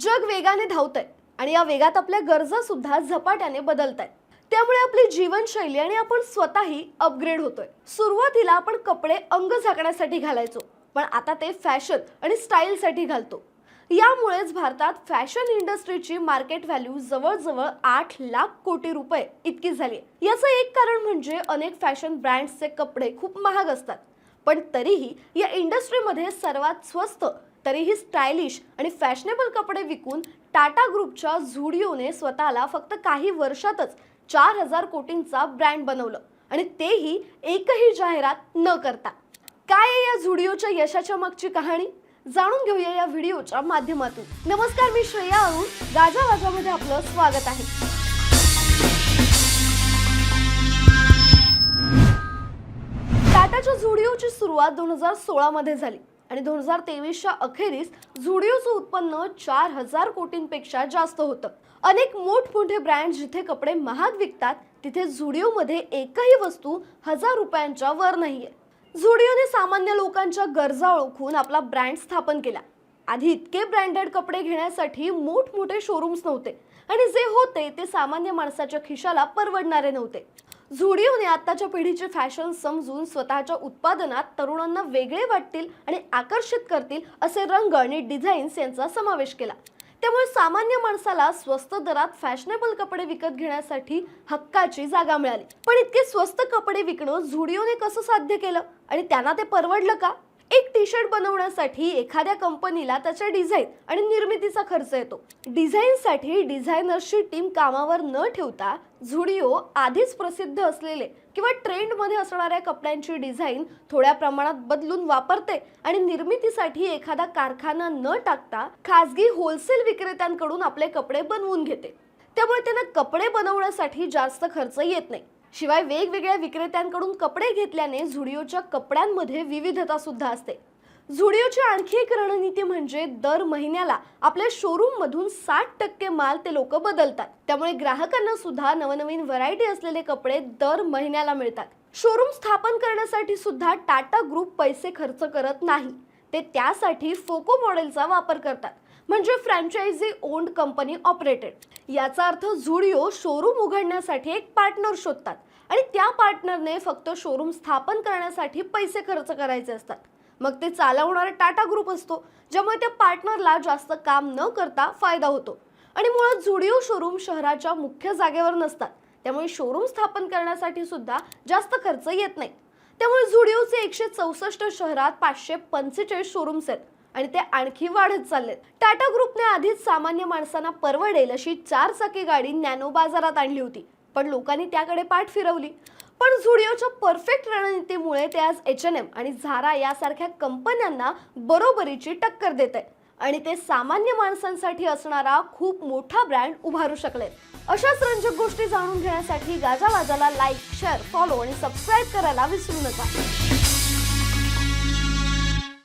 जग वेगाने धावतंय आणि या वेगात आपल्या गरजा सुद्धा झपाट्याने बदलत आहेत त्यामुळे आपली जीवनशैली आणि आपण स्वतःही अपग्रेड होतोय. सुरुवातीला आपण कपडे अंग झाकण्यासाठी घालायचो पण आता ते फॅशन आणि स्टाईलसाठी घालतो. यामुळेच भारतात फॅशन इंडस्ट्रीची मार्केट व्हॅल्यू जवळजवळ आठ लाख कोटी रुपये इतकी झाली याचं एक कारण म्हणजे अनेक फॅशन ब्रँड्सचे कपडे खूप महाग असतात. पण तरीही या इंडस्ट्रीमध्ये सर्वात स्वस्त तरीही स्टायलिश आणि फॅशनेबल कपडे विकून टाटा ग्रुपच्या झुडिओने स्वतःला फक्त काही वर्षातच चार हजार कोटींचा ब्रँड बनवलं. आणि तेही एकही जाहिरात न करता. काय आहे या झुडिओच्या यशाच्या मागची कहाणी? जाणून घेऊया या व्हिडिओच्या माध्यमातून. नमस्कार मी श्रेया अरुण. गाजा वाजामध्ये आपलं स्वागत आहे. टाटाच्या झुडिओची सुरुवात दोन हजार सोळामध्ये झाली. आणि दोन हजार तेवीसच्या अखेरीस झुडिओचं उत्पन्न चार हजार कोटींपेक्षा जास्त होतं. अनेक मोठमोठे ब्रँड जिथे कपडे महाग विकतात तिथे झुडिओमध्ये एकही वस्तू हजार रुपयांच्या वर नाहीये. झुडिओने सामान्य लोकांच्या गरजा ओळखून आपला ब्रँड स्थापन केला. आधी इतके ब्रँडेड कपडे घेण्यासाठी मोठमोठे शोरूम्स नव्हते. आणि जे होते ते सामान्य माणसाच्या खिशाला परवडणारे नव्हते. झुडिओने आत्ताच्या पिढीचे फॅशन समजून स्वतःच्या उत्पादनात तरुणांना वेगळे वाटतील आणि आकर्षित करतील असे रंग आणि डिझाईन्स यांचा समावेश केला. त्यामुळे सामान्य माणसाला स्वस्त दरात फॅशनेबल कपडे विकत घेण्यासाठी हक्काची जागा मिळाली. पण इतके स्वस्त कपडे विकणं झुडिओने कसं साध्य केलं? आणि त्यांना ते परवडलं का? एक टी शर्ट बनवण्यासाठी एखाद्या कंपनीला त्याच्या डिझाईन आणि निर्मितीचा खर्च येतो. डिझाईनसाठी डिझायनर्सची टीम कामावर न ठेवता झुडिओ आधीच प्रसिद्ध असलेले किंवा ट्रेंडमध्ये असणाऱ्या कपड्यांची डिझाईन थोड्या प्रमाणात बदलून वापरते आणि निर्मितीसाठी एखादा कारखाना न टाकता खासगी होलसेल विक्रेत्यांकडून आपले कपडे बनवून घेते. त्यामुळे त्यांना कपडे बनवण्यासाठी जास्त खर्च येत नाही. शिवाय वेगवेगळ्या विक्रेत्यांकडून कपडे घेतल्याने झुडिओच्या कपड्यांमध्ये विविधता सुद्धा असते. झुडिओची आणखी एक रणनीती म्हणजे दर महिन्याला आपल्या शोरूम मधून साठ टक्के माल ते लोक बदलतात. त्यामुळे ग्राहकांना सुद्धा नवनवीन व्हरायटी असलेले कपडे दर महिन्याला मिळतात. शोरूम स्थापन करण्यासाठी सुद्धा टाटा ग्रुप पैसे खर्च करत नाही. ते त्यासाठी फोको मॉडेलचा वापर करतात. म्हणजे फ्रँचायझी ओन्ड कंपनी ऑपरेटेड याचा अर्थ झुडिओ शोरूम उघडण्यासाठी एक पार्टनर शोधतात. आणि त्या पार्टनरने फक्त शोरूम स्थापन करण्यासाठी पैसे खर्च करायचे असतात. मग ते चालवणारा टाटा ग्रुप असतो ज्यामुळे त्या पार्टनरला जास्त काम न करता फायदा होतो. आणि मुळात झुडिओ शोरूम शहराच्या मुख्य जागेवर नसतात. त्यामुळे शोरूम स्थापन करण्यासाठी सुद्धा जास्त खर्च येत नाही. त्यामुळे झुडिओचे एकशे चौसष्ट शहरात पाचशे पंचेचाळीस शोरूम्स आहेत. आणि ते आणखी वाढत चाललेत. टाटा ग्रुपने आधीच सामान्य माणसांना परवडेल अशी चार चाकी गाडी नॅनो बाजारात आणली होती. पण लोकांनी त्याकडे पाठ फिरवली. पण झुडिओच्या परफेक्ट रणनीतीमुळे ते आज एच एन एम आणि झारा यासारख्या कंपन्यांना बरोबरीची टक्कर देत आहे आणि ते सामान्य माणसांसाठी असणारा खूप मोठा ब्रँड उभारू शकले अशाच रंजक गोष्टी जाणून घेण्यासाठी गाजावाजाला लाईक शेअर फॉलो आणि सबस्क्राईब करायला विसरू नका.